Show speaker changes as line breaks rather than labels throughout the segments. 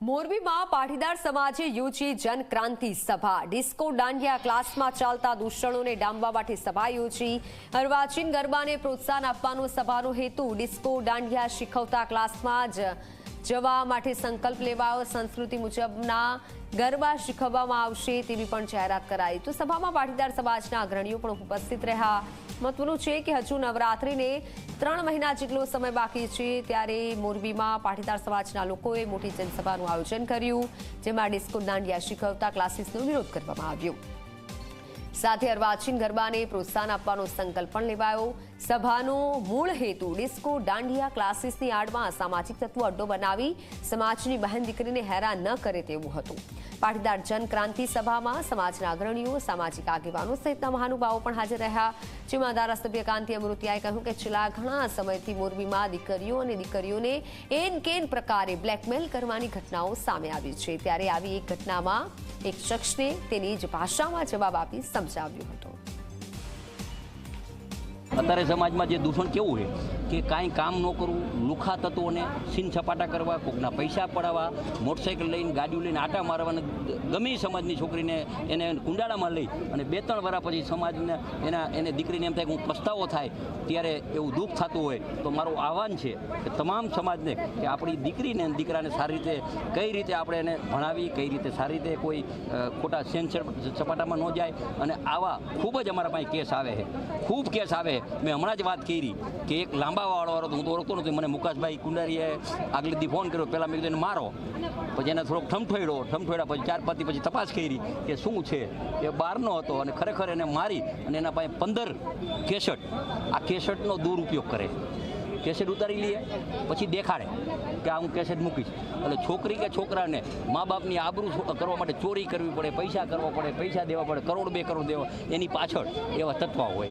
મોરબીમાં પાટીદાર સમાજે યોજી જનક્રાંતિ સભા. ડિસ્કો દાંડિયા ક્લાસમાં ચાલતા દૂષણોને ડામવા માટે સભા યોજી. અર્વાચીન ગરબાને પ્રોત્સાહન આપવાનો સભાનો હેતુ ડિસ્કો દાંડિયા શીખવતા ક્લાસમાં જ જવા માટે સંકલ્પ લેવાયો. સંસ્કૃતિ મુજબના ગરબા શીખવવામાં આવશે તેવી પણ જાહેરાત કરાઈ. તો સભામાં પાટીદાર સમાજના અગ્રણીઓ પણ ઉપસ્થિત રહ્યા. મહત્વનું છે કે હજુ નવરાત્રિને ત્રણ મહિના જેટલો સમય બાકી છે ત્યારે મોરબીમાં પાટીદાર સમાજના લોકોએ મોટી જનસભાનું આયોજન કર્યું, જેમાં ડિસ્કો દાંડિયા શીખવતા ક્લાસીસનો વિરોધ કરવામાં આવ્યો. સાથે અર્વાચીન ગરબાને પ્રોત્સાહન આપવાનો સંકલ્પ પણ લેવાયો. સભાનો મૂળ હેતુ ડિસ્કો દાંડિયા ક્લાસીસની આડમાં સામાજિક તત્વો અડ્ડો બનાવી સમાજની બહેન દીકરીને હેરાન ન કરે તેવું હતું. પાટીદાર જનક્રાંતિ સભામાં સમાજના અગ્રણીઓ, સામાજિક આગેવાનો સહિતના મહાનુભાવો પણ હાજર રહ્યા. જેમાં ધારાસભ્ય કાંતિ અમૃતિયાએ કહ્યું કે છેલ્લા ઘણા સમયથી મોરબીમાં દીકરીઓ અને દીકરીઓને એન કેન પ્રકારે બ્લેકમેલ કરવાની ઘટનાઓ સામે આવી છે. ત્યારે આવી એક ઘટનામાં એક શખ્સને તેની જ ભાષામાં જવાબ આપી સમજાવ્યો હતો.
અત્યારે સમાજમાં જે દૂષણ કેવું છે કે કાંઈ કામ ન કરવું, લુખા તત્વોને સીન સપાટા કરવા, કોકના પૈસા પડાવવા, મોટરસાઇકલ લઈને, ગાડીઓ લઈને આટા મારવાને, ગમે સમાજની છોકરીને એને કુંડાળામાં લઈ અને બે ત્રણ વર્ષ પછી સમાજને એના, એને દીકરીને એમ થાય કે હું પસ્તાવો થાય, ત્યારે એવું દુઃખ થતું હોય. તો મારું આહવાન છે કે તમામ સમાજને કે આપણી દીકરીને દીકરાને સારી રીતે, કઈ રીતે આપણે એને ભણાવી, કઈ રીતે સારી રીતે કોઈ ખોટા સેન સપાટામાં ન જાય અને આવા ખૂબ જ અમારા પાસે કેસ આવે છે. ખૂબ કેસ આવે છે. મેં હમણાં જ વાત કરી કે એક લાંબા વાળો હતો, હું તો ઓળખતો નથી. મને મુકાશભાઈ કુંડારીએ આગલે દી ફોન કર્યો. પહેલાં મેં કીધું એને મારો. પછી એને થોડોક ઠમઠોડ્યો ઠમઠોડ્યા પછી ચાર પાંચથી પછી તપાસ કરી કે શું છે. એ બહારનો હતો અને ખરેખર એને મારી અને એના પાસે પંદર કેસેટ. આ કેસેટનો દુરુપયોગ કરે. કેસેટ ઉતારી લઈએ પછી દેખાડે કે આ હું કેસેટ મૂકીશ એટલે છોકરી કે છોકરાને મા બાપની આબરૂ કરવા માટે ચોરી કરવી પડે, પૈસા કરવા પડે, પૈસા દેવા પડે કરોડ બે કરોડ દેવા, એની પાછળ એવા તત્વ હોય.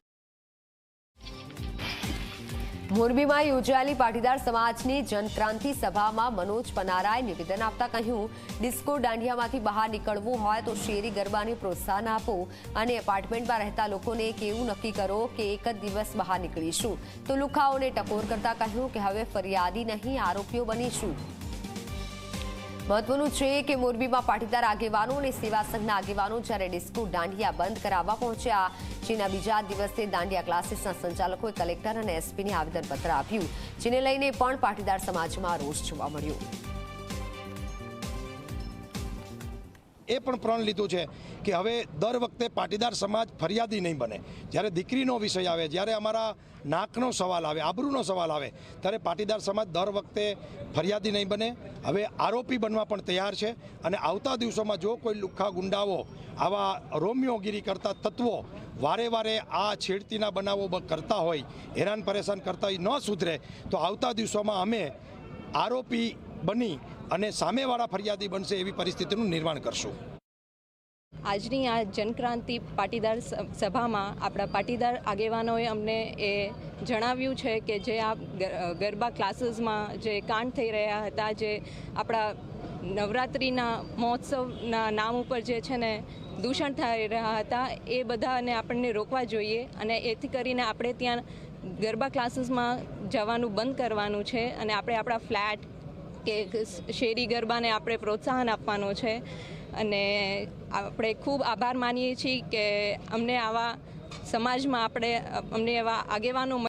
મોરબીમાં યોજાયેલી પાટીદાર સમાજની જનક્રાંતિ સભામાં મનોજ પનારાએ નિવેદન આપતા કહ્યું, ડિસ્કો દાંડિયામાંથી બહાર નીકળવું હોય તો શેરી ગરબાને પ્રોત્સાહન આપો અને એપાર્ટમેન્ટમાં રહેતા લોકોને કેવું નક્કી કરો કે એક જ દિવસ બહાર નીકળીશું. તો લુખાઓને ટકોર કરતા કહ્યું કે, હવે ફરિયાદી નહીં, આરોપીઓ બનીશું. મહત્વનું છે કે મોરબીમાં પાટીદાર આગેવાનો અને સેવા સંઘના આગેવાનો જ્યારે ડિસ્કો દાંડિયા બંધ કરાવવા પહોંચ્યા, જેના બીજા દિવસે દાંડિયા ક્લાસીસના સંચાલકોએ કલેક્ટર અને એસપીને આવેદનપત્ર આપ્યું, જેને લઈને પણ પાટીદાર સમાજમાં રોષ જોવા મળ્યો.
એ પણ પ્રણ લીધું છે કે હવે દર વખતે પાટીદાર સમાજ ફરિયાદી નહીં બને. જ્યારે દીકરીનો વિષય આવે, જ્યારે અમારા નાકનો સવાલ આવે, આબરૂનો સવાલ આવે, ત્યારે પાટીદાર સમાજ દર વખતે ફરિયાદી નહીં બને. હવે આરોપી બનવા પણ તૈયાર છે અને આવતા દિવસોમાં જો કોઈ લુખ્ખા ગુંડાઓ, આવા રોમિયોગીરી કરતા તત્વો વારે વારે આ છેડતીના બનાવો કરતા હોય, હેરાન પરેશાન કરતા હોય, ન સુધરે, તો આવતા દિવસોમાં અમે આરોપી બની અને સામેવાળા ફરિયાદી બનશે એવી પરિસ્થિતિનું નિર્માણ કરશું.
આજની આ જનક્રાંતિ પાટીદાર સભામાં આપણા પાટીદાર આગેવાનોએ અમને એ જણાવ્યું છે કે જે આ ગરબા ક્લાસીસમાં જે કાંડ થઈ રહ્યા હતા, જે આપણા નવરાત્રિના મહોત્સવના નામ ઉપર જે છે ને દૂષણ થઈ રહ્યા હતા, એ બધાને આપણને રોકવા જોઈએ અને એથી કરીને આપણે ત્યાં ગરબા ક્લાસીસમાં જવાનું બંધ કરવાનું છે અને આપણે આપણા ફ્લેટ કે શેરી ગરબાને આપણે પ્રોત્સાહન આપવાનું છે. અને આપણે ખૂબ આભાર માનીએ છીએ કે અમને આવા સમાજમાં આપણે અમને એવા આગેવાનો